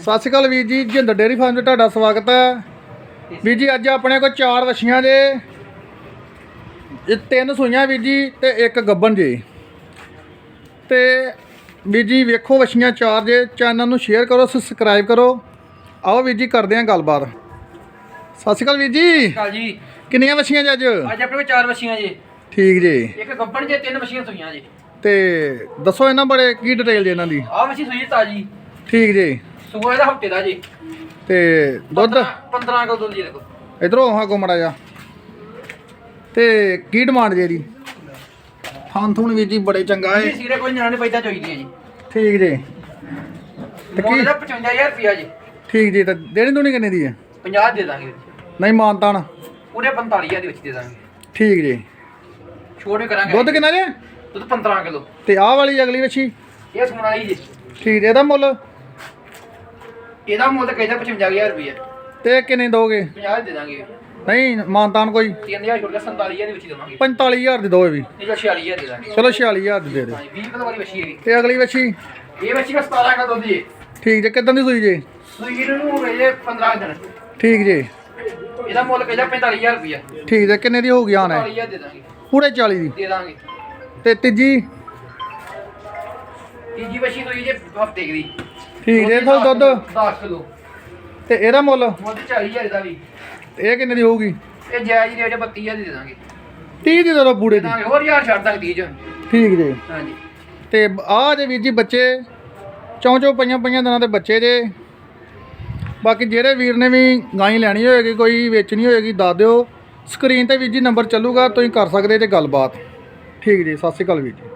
ਸਤਿ ਸ਼੍ਰੀ ਅਕਾਲ ਵੀਰ ਜੀ Jinder dairy farm ਤੇ ਤੁਹਾਡਾ ਸਵਾਗਤ ਹੈ। ਵੀਰ ਜੀ ਅੱਜ ਆਪਣੇ ਕੋਲ ਚਾਰ ਵਛੀਆਂ ਜੇ। ਇਹ ਤਿੰਨ ਸੂਈਆਂ ਵੀਰ ਜੀ ਤੇ ਇੱਕ ਗੱਬਨ ਜੇ। ਤੇ ਵੀਰ ਜੀ ਵੇਖੋ ਵਛੀਆਂ ਚਾਰ ਜੇ ਚੈਨਲ ਨੂੰ ਸ਼ੇਅਰ ਕਰੋ ਸਬਸਕ੍ਰਾਈਬ ਕਰੋ। ਆਓ ਵੀਰ ਜੀ ਕਰਦੇ ਹਾਂ ਗੱਲਬਾਤ। ਸਤਿ ਸ਼੍ਰੀ ਅਕਾਲ ਵੀਰ ਜੀ। ਕਾਲ ਜੀ। ਕਿੰਨੀਆਂ ਵਛੀਆਂ ਜੇ ਅੱਜ? ਅੱਜ ਆਪਣੇ ਕੋਲ ਚਾਰ ਵਛੀਆਂ ਜੀ। ਠੀਕ ਜੀ। ਇੱਕ ਗੱਬਣ ਜੇ ਤਿੰਨ ਵਛੀਆਂ ਸੂਈਆਂ ਜੀ। ਤੇ ਦੱਸੋ ਇਹਨਾਂ ਬਾਰੇ ਕੀ ਡਿਟੇਲ ਜੇ ਇਹਨਾਂ ਦੀ? ਆਹ ਵਛੀ ਸੂਈ ਤਾਜੀ। ਠੀਕ ਜੀ। ਸੂਆ ਇਹਦਾ ਹਫ਼ਤੇ ਦਾ ਜੀ। ਤੇ ਦੁੱਧ? 15 ਕਿਲੋ ਦੁੱਧ ਜੀ ਦੇਖੋ। ਇਧਰੋਂ ਹਾਂ ਕੋ ਮੜਾ ਜਾ ਤੇ ਕੀ ਡਿਮਾਂਡ ਜੇ ਥਾਂ ਥੂਣ ਵੀਰ ਜੀ ਬੜੇ ਚੰਗਾ ਏ। ਸੀਰੇ ਕੋਈ ਨਿਆਣੇ ਪੈਦਾ ਚਾਹੀਦੀਆਂ ਜੀ। ਠੀਕ ਜੀ। ਤੇ ਕੀ? ਦਾ 55000 ਰੁਪਿਆ ਜੀ। ਠੀਕ ਜੀ ਤੇ ਦੇਣੀ ਦੁਣੀ ਕਿੰਨੇ ਦੀ ਹੈ 50 ਦੇ ਦਾਂਗੇ ਨਹੀਂ ਮਾਨਤਾਨ ਪੂਰੇ 45000 ਦੇ ਵਿੱਚ ਦੇ ਦਾਂਗੇ। ਠੀਕ ਜੀ। ਛੋੜ ਵੀ ਕਰਾਂਗੇ। ਦੁੱਧ ਕਿੰਨਾ ਜੇ? ਦੁੱਧ 15 ਕਿਲੋ। ਤੇ ਆਹ ਵਾਲੀ ਅਗਲੀ ਵੱਛੀ ਇਹ ਸੂਣ ਵਾਲੀ ਜੀ। ਠੀਕ ਜੀ ਇਹਦਾ ਮੁੱਲ? ਇਹਦਾ ਮੁੱਲ ਕਹਿੰਦਾ 55000 ਰੁਪਿਆ ਤੇ ਕਿੰਨੇ ਦੋਗੇ? 50 ਦੇ ਦਾਂਗੇ। ਨਹੀਂ ਮਾਨਤਾਨ ਕੋਈ? 3000 ਛੋੜ ਕੇ 47000 ਦੇ ਵਿੱਚ ਦੇ ਦਾਂਗੇ 45000 ਦੀ ਵੀ। ਇਹ ਜੋ 46000 ਦੇ ਦਾਂਗੇ। ਚਲੋ 46000 ਦੀ ਦੇ ਦੇ। ਹਾਂਜੀ 20 ਕਿਲੋ ਵਾਲੀ ਵਛੀ ਹੈ ਤੇ ਅਗਲੀ ਵੱਛੀ? ਇਹ ਵਛੀ ਦਾ 17 ਕਿਲੋ ਦੁੱਧ ਜੀ। ਠੀਕ ਜੀ ਕਿਦਾਂ ਦੀ ਸੂਈ ਜੇ? ਸੂਈ ਨੂੰ ਵੇਲੇ 15 ਦਿਨ। ਠੀਕ ਜੀ। ਇਹਦਾ ਮੁੱਲ ਕਹਿੰਦਾ 45000 ਰੁਪਿਆ ਠੀਕ ਜੀ ਕਿੰਨੇ ਦੀ ਹੋਊਗੀ ਆਣ? 40000 ਦੇ ਦਾਂਗੇ। ਪੂਰੇ 40 ਦੀ। ਦੇ ਦਾਂਗੇ। ਤੇ ਤੀਜੀ? ਤੀਜੀ ਵਛੀ ਸੂਈ ਜੇ ਹਫ਼ਤੇ ਦੀ। ਠੀਕ ਜੀ ਇਥੋਂ ਦੁੱਧ। 10 ਕਿਲੋ ਤੇ ਇਹਦਾ ਮੁੱਲ? ਮੁੱਲ 40000 ਦਾ ਵੀ। ਇਹ ਕਿੰਨੇ ਦੀ ਹੋਊਗੀ? ਇਹ ਜਾਇਜ਼ ਰੇਟ 32000 ਦੀ ਦੇ ਦਾਂਗੇ। 30 ਦੀ ਦੇ ਦੋ ਬੂੜੇ ਦੇ। ਦੀ ਦਾਂਗੇ ਹੋਰ ਯਾਰ ਛੱਡ ਦਾਂਗੇ 30 ਚ ਠੀਕ ਜੀ। ਹਾਂਜੀ। ਤੇ ਆਹ ਜੇ ਵੀਰ ਜੀ ਬੱਚੇ ਚੌਂ ਚੌਂ ਪਈਆਂ ਪਈਆਂ ਦਿਨਾਂ ਦੇ ਬੱਚੇ ਜੇ ਬਾਕੀ ਜਿਹੜੇ ਵੀਰ ਨੇ ਵੀ ਗਾਈ ਲੈਣੀ ਹੋਏਗੀ ਕੋਈ ਵੇਚਣੀ ਹੋਏਗੀ ਦੱਸ ਦਿਓ। ਸਕਰੀਨ ਤੇ ਵੀਰ ਜੀ ਨੰਬਰ ਚੱਲੂਗਾ ਤੁਸੀਂ ਕਰ ਸਕਦੇ ਜੇ ਗੱਲਬਾਤ। ਠੀਕ ਜੀ ਸਤਿ ਸ਼੍ਰੀ ਅਕਾਲ ਵੀਰ ਜੀ।